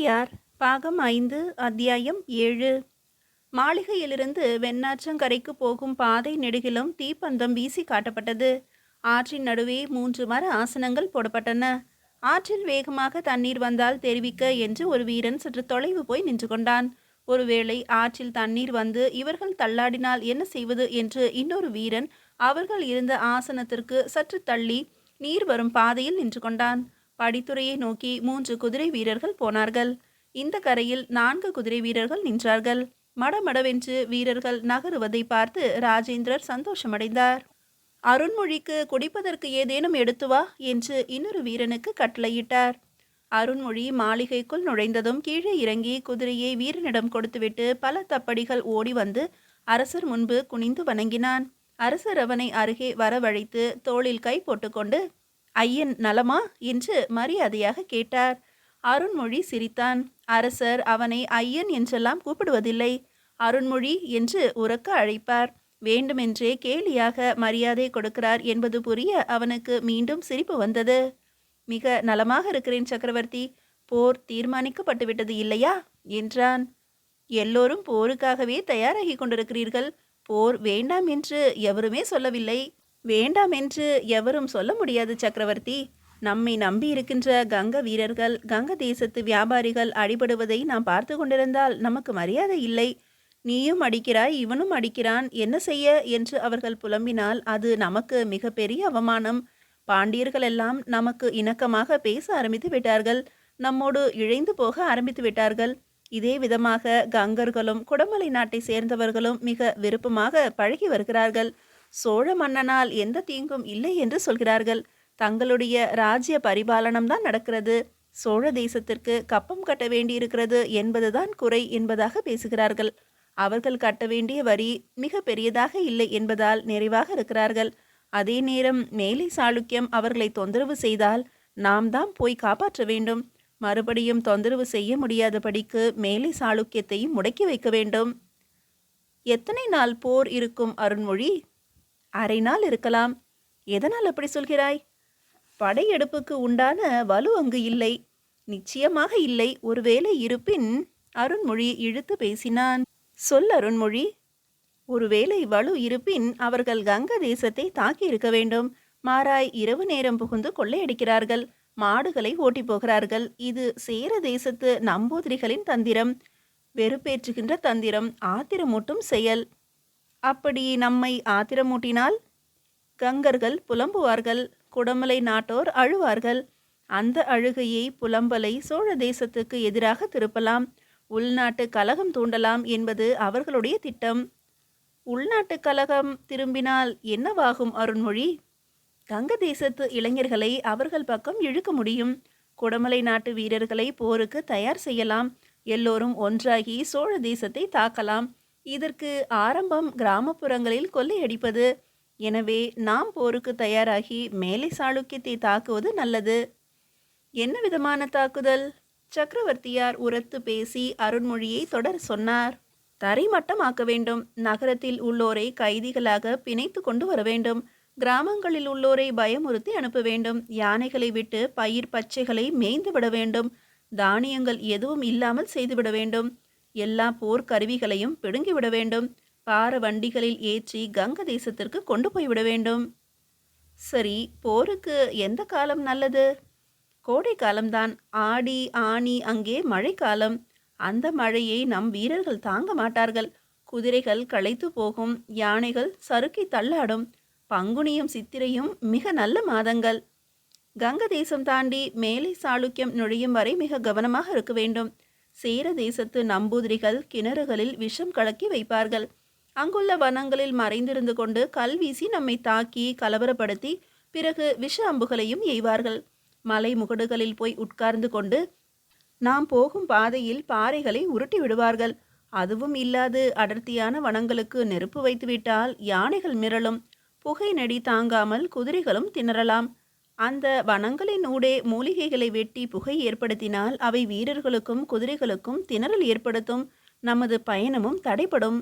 ஔவையார் பாகம் ஐந்து அத்தியாயம் ஏழு. மாளிகையிலிருந்து வெண்ணாற்றங்கரைக்கு போகும் பாதை நெடுகிலும் தீப்பந்தம் வீசி காட்டப்பட்டது. ஆற்றின் நடுவே மூன்று மர ஆசனங்கள் போடப்பட்டன. ஆற்றில் வேகமாக தண்ணீர் வந்தால் தெரிவிக்க என்று ஒரு வீரன் சற்று தொலைவு போய் நின்று கொண்டான். ஒருவேளை ஆற்றில் தண்ணீர் வந்து இவர்கள் தள்ளாடினால் என்ன செய்வது என்று இன்னொரு வீரன் அவர்கள் இருந்த ஆசனத்திற்கு சற்று தள்ளி நீர் வரும் பாதையில் நின்று கொண்டான். படித்துறையை நோக்கி மூன்று குதிரை வீரர்கள் போனார்கள். இந்த கரையில் நான்கு குதிரை வீரர்கள் நின்றார்கள். மடமடவென்று வீரர்கள் நகருவதை பார்த்து ராஜேந்திரர் சந்தோஷமடைந்தார். அருண்மொழிக்கு குடிப்பதற்கு ஏதேனும் எடுத்து வா என்று இன்னொரு வீரனுக்கு கட்டளையிட்டார். அருண்மொழி மாளிகைக்குள் நுழைந்ததும் கீழே இறங்கி குதிரையை வீரனிடம் கொடுத்துவிட்டு பல தப்படிகள் ஓடி வந்து அரசர் முன்பு குனிந்து வணங்கினான். அரசர் அவனை அருகே வரவழைத்து தோளில் கை போட்டுக்கொண்டு ஐயன் நலமா? என்று மரியாதையாக கேட்டார். அருண்மொழி சிரித்தான். அரசர் அவனை ஐயன் என்றெல்லாம் கூப்பிடுவதில்லை. அருண்மொழி என்று உரக்க அழைப்பார். வேண்டுமென்றே கேலியாக மரியாதை கொடுக்கிறார் என்பது புரிய அவனுக்கு மீண்டும் சிரிப்பு வந்தது. மிக நலமாக இருக்கிறேன் சக்கரவர்த்தி. போர் தீர்மானிக்கப்பட்டுவிட்டது இல்லையா? என்றான். எல்லோரும் போருக்காகவே தயாராகி கொண்டிருக்கிறீர்கள். போர் வேண்டாம் என்று எவருமே சொல்லவில்லை. வேண்டாம் என்று எவரும் சொல்ல முடியாது சக்கரவர்த்தி. நம்மை நம்பி இருக்கின்ற கங்க வீரர்கள் கங்க தேசத்து வியாபாரிகள் அடிபடுவதை நாம் பார்த்து கொண்டிருந்தால் நமக்கு மரியாதை இல்லை. நீயும் அடிக்கிறாய் இவனும் அடிக்கிறான் என்ன செய்ய? என்று அவர்கள் புலம்பினால் அது நமக்கு மிகப்பெரிய அவமானம். பாண்டியர்கள் எல்லாம் நமக்கு இணக்கமாக பேச ஆரம்பித்து விட்டார்கள். நம்மோடு இழைந்து போக ஆரம்பித்து விட்டார்கள். இதே விதமாக கங்கர்களும் குடமலை நாட்டை சேர்ந்தவர்களும் மிக விருப்பமாக பழகி வருகிறார்கள். சோழ மன்னனால் எந்த தீங்கும் இல்லை என்று சொல்கிறார்கள். தங்களுடைய ராஜ்ய பரிபாலனம் தான் நடக்கிறது. சோழ தேசத்திற்கு கப்பம் கட்ட வேண்டியிருக்கிறது என்பதுதான் குறை என்பதாக பேசுகிறார்கள். அவர்கள் கட்ட வேண்டிய வரி மிக பெரியதாக இல்லை என்பதால் நிறைவாக இருக்கிறார்கள். அதே நேரம் மேலை சாளுக்கியம் அவர்களை தொந்தரவு செய்தால் நாம் தான் போய் காப்பாற்ற வேண்டும். மறுபடியும் தொந்தரவு செய்ய முடியாதபடிக்கு மேலை சாளுக்கியத்தையும் முடக்கி வைக்க வேண்டும். எத்தனை நாள் போர் இருக்கும் அருண்மொழி? அரை நாள் இருக்கலாம். எதனால் அப்படி சொல்கிறாய்? படையெடுப்புக்கு உண்டான வலு அங்கு இல்லை. நிச்சயமாக இல்லை. ஒருவேளை இருப்பின் அருண்மொழி இழுத்து பேசினான். சொல் அருண்மொழி. ஒருவேளை வலு இருப்பின் அவர்கள் கங்க தேசத்தை தாக்கி இருக்க வேண்டும். மாறாய் இரவு நேரம் புகுந்து கொள்ளையடிக்கிறார்கள். மாடுகளை ஓட்டி போகிறார்கள். இது சேர தேசத்து நம்பூதிரிகளின் தந்திரம். வெறுப்பேற்றுகின்ற தந்திரம். ஆத்திரமூட்டும் செயல். அப்படி நம்மை ஆத்திரமூட்டினால் கங்கர்கள் புலம்புவார்கள் குடமலை நாட்டோர் அழுவார்கள். அந்த அழுகையை புலம்பலை சோழ தேசத்துக்கு எதிராக திருப்பலாம். உள்நாட்டு கலகம் தூண்டலாம் என்பது அவர்களுடைய திட்டம். உள்நாட்டு கலகம் திரும்பினால் என்னவாகும் அருண்மொழி? கங்க தேசத்து இளைஞர்களை அவர்கள் பக்கம் இழுக்க முடியும். குடமலை நாட்டு வீரர்களை போருக்கு தயார் செய்யலாம். எல்லோரும் ஒன்றாகி சோழ தேசத்தை தாக்கலாம். இதற்கு ஆரம்பம் கிராமப்புறங்களில் கொள்ளையடிப்பது. எனவே நாம் போருக்கு தயாராகி மேலை சாளுக்கியத்தை தாக்குவது நல்லது. என்ன விதமான தாக்குதல்? சக்கரவர்த்தியார் உரத்து பேசி அருண்மொழியை தொடர் சொன்னார். தரைமட்டமாக்க வேண்டும். நகரத்தில் உள்ளோரை கைதிகளாக பிணைத்து கொண்டு வர வேண்டும். கிராமங்களில் உள்ளோரை பயமுறுத்தி அனுப்ப வேண்டும். யானைகளை விட்டு பயிர் பச்சைகளை மேய்ந்து விட வேண்டும். தானியங்கள் எதுவும் இல்லாமல் செய்துவிட வேண்டும். எல்லா போர் கருவிகளையும் பிடுங்கிவிட வேண்டும். பார வண்டிகளில் ஏற்றி கங்க தேசத்திற்கு கொண்டு போய்விட வேண்டும். சரி போருக்கு எந்த காலம் நல்லது? கோடை காலம்தான். ஆடி ஆனி அங்கே மழைக்காலம் அந்த மழையை நம் வீரர்கள் தாங்க மாட்டார்கள். குதிரைகள் களைத்து போகும் யானைகள் சறுக்கி தள்ளாடும். பங்குனியும் சித்திரையும் மிக நல்ல மாதங்கள். கங்க தேசம் தாண்டி மேலை சாளுக்கியம் நுழையும் வரை மிக கவனமாக இருக்க வேண்டும். சேர தேசத்து நம்பூதிரிகள் கிணறுகளில் விஷம் கலக்கி வைப்பார்கள். அங்குள்ள வனங்களில் மறைந்திருந்து கொண்டு கல்வீசி நம்மை தாக்கி கலவரப்படுத்தி பிறகு விஷ அம்புகளையும் எய்வார்கள். மலை முகடுகளில் போய் உட்கார்ந்து கொண்டு நாம் போகும் பாதையில் பாறைகளை உருட்டி விடுவார்கள். அதுவும் இல்லாது அடர்த்தியான வனங்களுக்கு நெருப்பு வைத்துவிட்டால் யானைகள் மிரளும். புகை நெடி தாங்காமல் குதிரைகளும் திணறலாம். அந்த வனங்களின் ஊடே மூலிகைகளை வெட்டி புகை ஏற்படுத்தினால் அவை வீரர்களுக்கும் குதிரைகளுக்கும் திணறல் ஏற்படுத்தும் நமது பயணமும் தடைப்படும்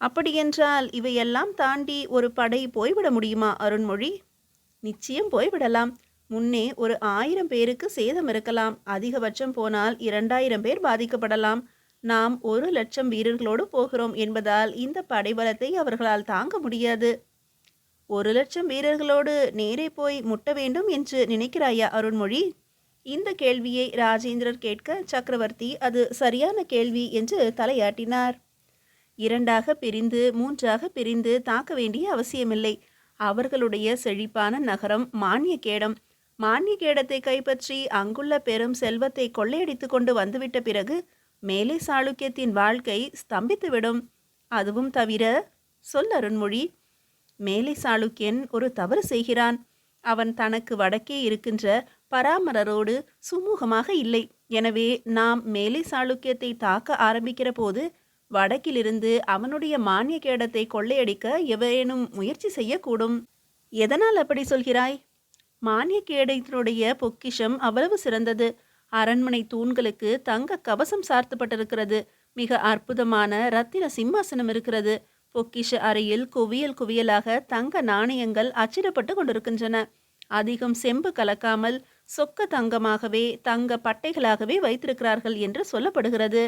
அப்படியென்றால் இவையெல்லாம் தாண்டி ஒரு படை போய்விட முடியுமா அருண்மொழி? நிச்சயம் போய்விடலாம். முன்னே ஒரு ஆயிரம் பேருக்கு சேதம் இருக்கலாம். அதிகபட்சம் போனால் இரண்டாயிரம் பேர் பாதிக்கப்படலாம். நாம் ஒரு லட்சம் வீரர்களோடு போகிறோம் என்பதால் இந்த படைபலத்தை அவர்களால் தாங்க முடியாது. ஒரு லட்சம் வீரர்களோடு நேரே போய் முட்ட வேண்டும் என்று நினைக்கிறாயா அருண்மொழி? இந்த கேள்வியை ராஜேந்திரர் கேட்க சக்கரவர்த்தி அது சரியான கேள்வி என்று தலையாட்டினார். இரண்டாக பிரிந்து மூன்றாக பிரிந்து தாக்க வேண்டிய அவசியமில்லை. அவர்களுடைய செழிப்பான நகரம் மானியக்கேடம் மானியக்கேடத்தை கைப்பற்றி அங்குள்ள பெரும் செல்வத்தை கொள்ளையடித்து கொண்டு வந்துவிட்ட பிறகு மேலே சாளுக்கியத்தின் வாழ்க்கை ஸ்தம்பித்துவிடும். அதுவும் தவிர சொல் அருண்மொழி மேலை சாளுக்கியன் ஒரு தவறு செய்கிறான். அவன் தனக்கு வடக்கே இருக்கின்ற பராமரரோடு சுமூகமாக இல்லை. எனவே நாம் மேலை சாளுக்கியத்தை தாக்க ஆரம்பிக்கிற போது வடக்கிலிருந்து அவனுடைய மானிய கேடத்தை கொள்ளையடிக்க எவரேனும் முயற்சி செய்யக்கூடும். எதனால் அப்படி சொல்கிறாய்? மானிய கேடத்தினுடைய பொக்கிஷம் அவ்வளவு சிறந்தது. அரண்மனை தூண்களுக்கு தங்க கவசம் சார்த்தப்பட்டிருக்கிறது. மிக அற்புதமான ரத்தின சிம்மாசனம் இருக்கிறது. பொக்கிஷ அறையில் குவியல் குவியலாக தங்க நாணயங்கள் அச்சிடப்பட்டு கொண்டிருக்கின்றன. அதிகம் செம்பு கலக்காமல் சொக்க தங்கமாகவே தங்க பட்டைகளாகவே வைத்திருக்கிறார்கள் என்று சொல்லப்படுகிறது.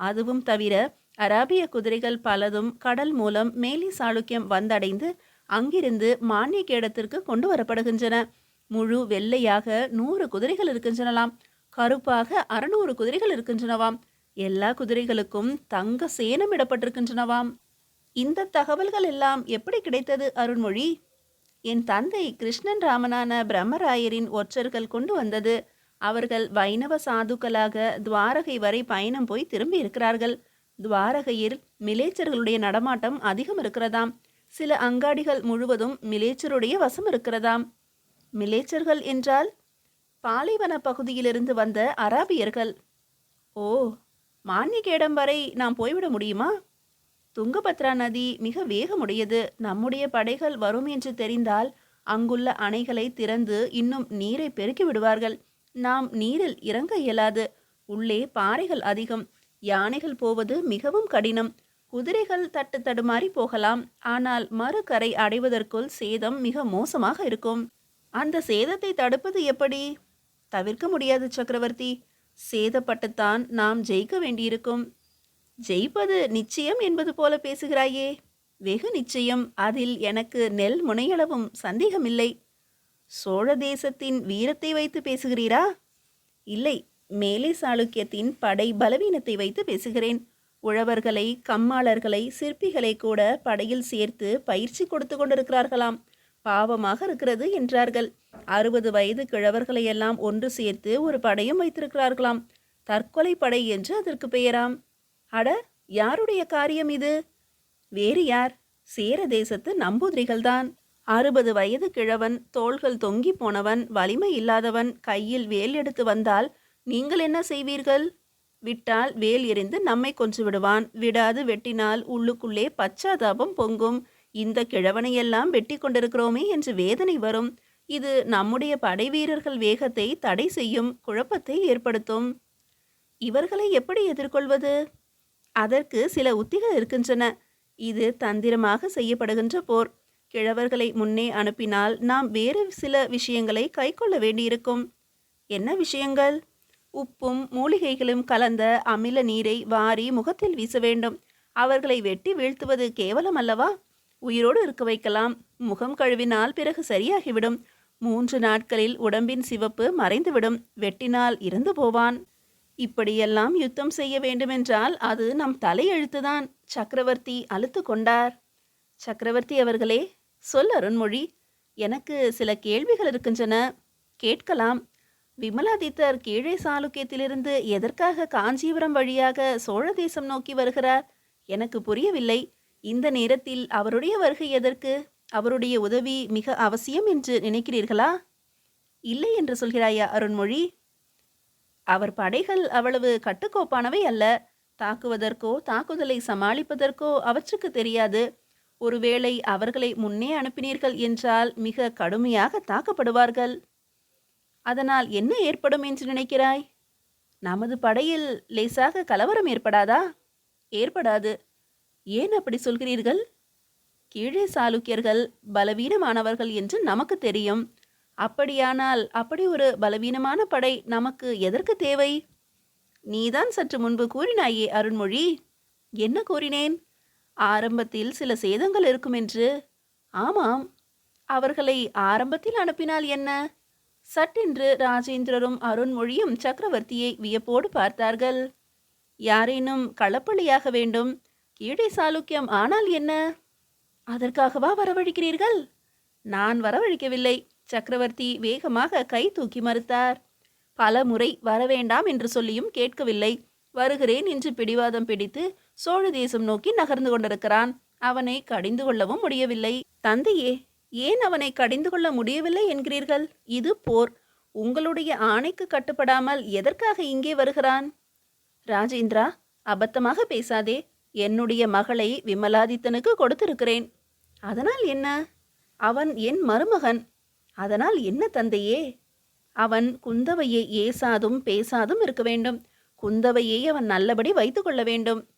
அதுவும் தவிர அராபிய குதிரைகள் பலதும் கடல் மூலம் மேலி சாளுக்கியம் வந்தடைந்து அங்கிருந்து மானியக்கேடத்திற்கு கொண்டு வரப்படுகின்றன. முழு வெள்ளையாக நூறு குதிரைகள் இருக்கின்றனலாம். கருப்பாக அறுநூறு குதிரைகள் இருக்கின்றனவாம். எல்லா குதிரைகளுக்கும் தங்க சேனம் இடப்பட்டிருக்கின்றனவாம். இந்த தகவல்கள் எல்லாம் எப்படி கிடைத்தது அருண்மொழி? என் தந்தை கிருஷ்ணன் ராமனான பிரம்மராயரின் ஒற்றர்கள் கொண்டு வந்தது. அவர்கள் வைணவ சாதுக்களாக துவாரகை வரை பயணம் போய் திரும்பி இருக்கிறார்கள். துவாரகையில் மிலேச்சர்களுடைய நடமாட்டம் அதிகம் இருக்கிறதாம். சில அங்காடிகள் முழுவதும் மிலேச்சருடைய வசம் இருக்கிறதாம். மிலேச்சர்கள் என்றால்? பாலைவன பகுதியிலிருந்து வந்த அராபியர்கள். ஓ மானியகேடம் வரை நாம் போய்விட முடியுமா? துங்கபத்ரா நதி மிக வேகமுடையது. நம்முடைய படைகள் வரும் என்று தெரிந்தால் அங்குள்ள அணைகளை திறந்து இன்னும் நீரை பெருக்கி விடுவார்கள். நாம் நீரில் இறங்க இயலாது. உள்ளே பாறைகள் அதிகம். யானைகள் போவது மிகவும் கடினம். குதிரைகள் தட்டு தடுமாறி போகலாம். ஆனால் மறுகரை அடைவதற்குள் சேதம் மிக மோசமாக இருக்கும். அந்த சேதத்தை தடுப்பது எப்படி? தவிர்க்க முடியாது சக்கரவர்த்தி. சேதப்பட்டுத்தான் நாம் ஜெயிக்க வேண்டியிருக்கும். ஜெயிப்பது நிச்சயம் என்பது போல பேசுகிறாயே. வெகு நிச்சயம் அதில் எனக்கு நெல் முனையளவும் சந்தேகமில்லை. சோழ தேசத்தின் வீரத்தை வைத்து பேசுகிறீரா? இல்லை மேலே சாளுக்கியத்தின் படை பலவீனத்தை வைத்து பேசுகிறேன். உழவர்களை கம்மாளர்களை சிற்பிகளை கூட படையில் சேர்த்து பயிற்சி கொடுத்து கொண்டிருக்கிறார்களாம். பாவமாக இருக்கிறது என்றார்கள். அறுபது வயது கிழவர்களையெல்லாம் ஒன்று சேர்த்து ஒரு படையும் வைத்திருக்கிறார்களாம். தற்கொலை படை என்று அதற்கு பெயராம். அட யாருடைய காரியம் இது? வேறு யார்? சேர தேசத்து நம்பூதிரிகள்தான். அறுபது வயது கிழவன் தோள்கள் தொங்கி போனவன் வலிமை இல்லாதவன் கையில் வேல் எடுத்து வந்தால் நீங்கள் என்ன செய்வீர்கள்? விட்டால் வேல் எறிந்து நம்மை கொன்று விடுவான். விடாது வெட்டினால் உள்ளுக்குள்ளே பச்சாதாபம் பொங்கும். இந்த கிழவனையெல்லாம் வெட்டி கொண்டிருக்கிறோமே என்று வேதனை வரும். இது நம்முடைய படை வீரர்கள் வேகத்தை தடை செய்யும் குழப்பத்தை ஏற்படுத்தும். இவர்களை எப்படி எதிர்கொள்வது? அதற்கு சில உத்திகள் இருக்கின்றன. இது தந்திரமாக செய்யப்படுகின்ற போர். கிழவர்களை முன்னே அனுப்பினால் நாம் வேறு சில விஷயங்களை கைக்கொள்ள வேண்டியிருக்கும். என்ன விஷயங்கள்? உப்பும் மூலிகைகளும் கலந்த அமில நீரை வாரி முகத்தில் வீச வேண்டும். அவர்களை வெட்டி வீழ்த்துவது கேவலம் அல்லவா? உயிரோடு இருக்க வைக்கலாம். முகம் கழுவினால் பிறகு சரியாகிவிடும். மூன்று நாட்களில் உடம்பின் சிவப்பு மறைந்துவிடும். வெட்டினால் இறந்து போவான். இப்படியெல்லாம் யுத்தம் செய்ய வேண்டுமென்றால் அது நம் தலையெழுத்துதான். சக்கரவர்த்தி அழுத்து கொண்டார். சக்கரவர்த்தி அவர்களே சொல் அருண்மொழி. எனக்கு சில கேள்விகள் இருக்கின்றன. கேட்கலாம். விமலாதித்தர் கீழே சாளுக்கியத்திலிருந்து எதற்காக காஞ்சிபுரம் வழியாக சோழ தேசம் நோக்கி வருகிறார்? எனக்கு புரியவில்லை. இந்த நேரத்தில் அவருடைய வருகை எதற்கு? அவருடைய உதவி மிக அவசியம் என்று நினைக்கிறீர்களா? இல்லை என்று சொல்கிறாயா அருண்மொழி? அவர் படைகள் அவ்வளவு கட்டுக்கோப்பானவை அல்ல. தாக்குவதற்கோ தாக்குதலை சமாளிப்பதற்கோ அவற்றுக்கு தெரியாது. ஒருவேளை அவர்களை முன்னே அனுப்பினீர்கள் என்றால் மிக கடுமையாக தாக்கப்படுவார்கள். அதனால் என்ன ஏற்படும் என்று நினைக்கிறாய்? நமது படையில் லேசாக கலவரம் ஏற்படாதா? ஏற்படாது. ஏன் அப்படி சொல்கிறீர்கள்? கீழே சாளுக்கியர்கள் பலவீனமானவர்கள் என்று நமக்கு தெரியும். அப்படியானால் அப்படி ஒரு பலவீனமான படை நமக்கு எதற்கு தேவை? நீதான் சற்று முன்பு கூறினாயே அருண்மொழி. என்ன கூறினேன்? ஆரம்பத்தில் சில சேதங்கள் இருக்கும் என்று. ஆமாம். அவர்களை ஆரம்பத்தில் அனுப்பினால் என்ன? சட்டென்று ராஜேந்திரரும் அருண்மொழியும் சக்கரவர்த்தியை வியப்போடு பார்த்தார்கள். யாரேனும் களப்பள்ளியாக வேண்டும் கீழே சாளுக்கியம் ஆனால் என்ன? அதற்காகவா வரவழைக்கிறீர்கள்? நான் வரவழைக்கவில்லை. சக்கரவர்த்தி வேகமாக கை தூக்கி மறுத்தார். பல முறை வரவேண்டாம் என்று சொல்லியும் கேட்கவில்லை. வருகிறேன் என்று பிடிவாதம் பிடித்து சோழ தேசம் நோக்கி நகர்ந்து கொண்டிருக்கிறான். அவனை கடிந்து கொள்ளவும் முடியவில்லை. தந்தையே ஏன் அவனை கடிந்து கொள்ள முடியவில்லை என்கிறீர்கள்? இது போர். உங்களுடைய ஆணைக்கு கட்டுப்படாமல் எதற்காக இங்கே வருகிறான்? ராஜேந்திரா அபத்தமாக பேசாதே. என்னுடைய மகளை விமலாதித்தனுக்கு கொடுத்திருக்கிறேன். அதனால் என்ன? அவன் என் மருமகன். அதனால் என்ன தந்தையே? அவன் குந்தவையை ஏசாதும் பேசாதும் இருக்க வேண்டும். குந்தவையை அவன் நல்லபடி வைத்து கொள்ள வேண்டும்.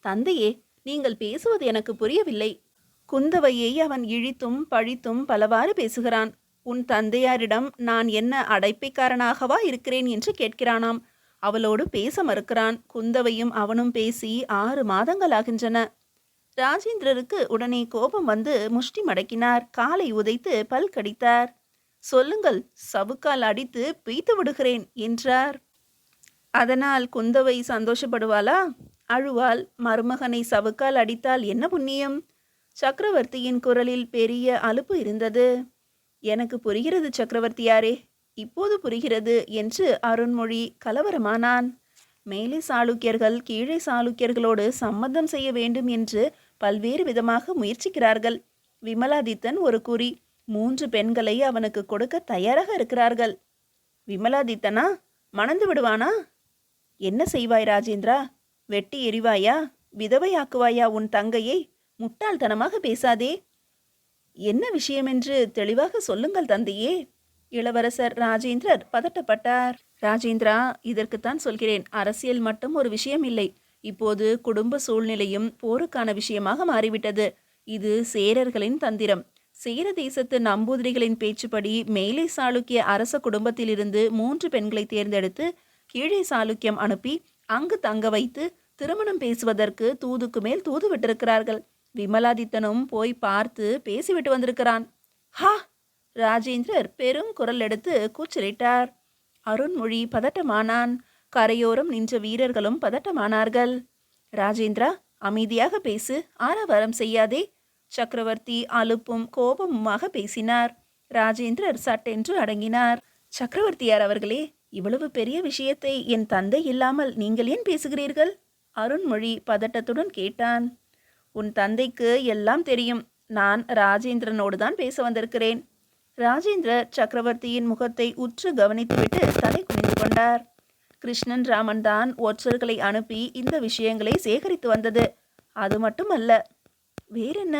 தந்தையே நீங்கள் பேசுவது எனக்கு புரியவில்லை. குந்தவையை அவன் இழித்தும் பழித்தும் பலவாறு பேசுகிறான். உன் தந்தையாரிடம் நான் என்ன அடைப்பைக்காரனாகவா இருக்கிறேன் என்று கேட்கிறானாம். அவளோடு பேச மறுக்கிறான். குந்தவையும் அவனும் பேசி ஆறு மாதங்களாகின்றன ராஜேந்திரருக்கு உடனே கோபம் வந்து முஷ்டி மடக்கினார் காலை உதைத்து பல் கடித்தார். சொல்லுங்கள் சவுக்கால் அடித்து பீத்து விடுகிறேன் என்றார். அதனால் குந்தவை சந்தோஷப்படுவாளா? அழுவாள். மருமகனை சவுக்கால் அடித்தால் என்ன புண்ணியம்? சக்கரவர்த்தியின் குரலில் பெரிய அலுப்பு இருந்தது. எனக்கு புரிகிறது சக்கரவர்த்தியாரே. இப்போது புரிகிறது என்று அருண்மொழி கலவரமானான். மேலே சாளுக்கியர்கள் கீழே சாளுக்கியர்களோடு சம்மதம் செய்ய வேண்டும் என்று பல்வேறு விதமாக முயற்சிக்கிறார்கள். விமலாதித்தன் ஒரு குறி மூன்று பெண்களை அவனுக்கு கொடுக்க தயாராக இருக்கிறார்கள். விமலாதித்தனா மணந்து விடுவானா? என்ன செய்வாய் ராஜேந்திரா? வெட்டி எரிவாயா விதவையாக்குவாயா உன் தங்கையை? முட்டாள்தனமாக பேசாதே. என்ன விஷயம் என்று தெளிவாக சொல்லுங்கள் தந்தையே. இளவரசர் ராஜேந்திரர் பதட்டப்பட்டார். ராஜேந்திரா இதற்குத்தான் சொல்கிறேன். அரசியல் மட்டும் ஒரு விஷயம் இல்லை. இப்போது குடும்ப சூழ்நிலையும் போருக்கான விஷயமாக மாறிவிட்டது. இது சேரர்களின் தந்திரம். சேர தேசத்து நம்பூதிரிகளின் பேச்சுப்படி மேலே சாளுக்கிய அரச குடும்பத்திலிருந்து மூன்று பெண்களை தேர்ந்தெடுத்து கீழே சாளுக்கியம் அனுப்பி அங்கு தங்க வைத்து திருமணம் பேசுவதற்கு தூதுக்கு மேல் தூது விட்டிருக்கிறார்கள். விமலாதித்தனும் போய் பார்த்து பேசிவிட்டு வந்திருக்கிறான். ஹா! ராஜேந்திரர் பெரும் குரல் எடுத்து கூச்சலிட்டார். அருண்மொழி பதட்டமானான். கரையோரம் நின்ற வீரர்களும் பதட்டமானார்கள். ராஜேந்திரா அமைதியாக பேசு ஆரவாரம் செய்யாதே. சக்கரவர்த்தி அலுப்பும் கோபமுமாக பேசினார். ராஜேந்திரர் சட்டென்று அடங்கினார். சக்கரவர்த்தியார் அவர்களே இவ்வளவு பெரிய விஷயத்தை என் தந்தை இல்லாமல் நீங்கள் ஏன் பேசுகிறீர்கள்? அருண்மொழி பதட்டத்துடன் கேட்டான். உன் தந்தைக்கு எல்லாம் தெரியும். நான் ராஜேந்திரனோடு தான் பேச வந்திருக்கிறேன். ராஜேந்திர சக்கரவர்த்தியின் முகத்தை உற்று கவனித்துவிட்டு தலை குனிந்து கொண்டார். கிருஷ்ணன் ராமன் தான் ஒற்றர்களை அனுப்பி இந்த விஷயங்களை சேகரித்து வந்தது. அது மட்டுமல்ல வேறென்ன?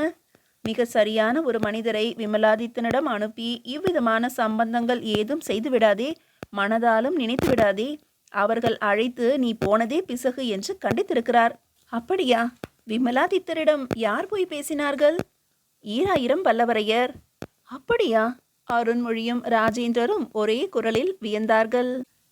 மிக சரியான ஒரு மனிதரை விமலாதித்தனிடம் அனுப்பி இவ்விதமான சம்பந்தங்கள் ஏதும் செய்து விடாதே மனதாலும் நினைத்து விடாதே அவர்கள் அழைத்து நீ போனதே பிசகு என்று கண்டித்திருக்கிறார். அப்படியா? விமலாதித்தரிடம் யார் போய் பேசினார்கள்? ஈராயிரம் பல்லவரையர் அப்படியா? அருண்மொழியும் ராஜேந்திரரும் ஒரே குரலில் வியந்தார்கள்.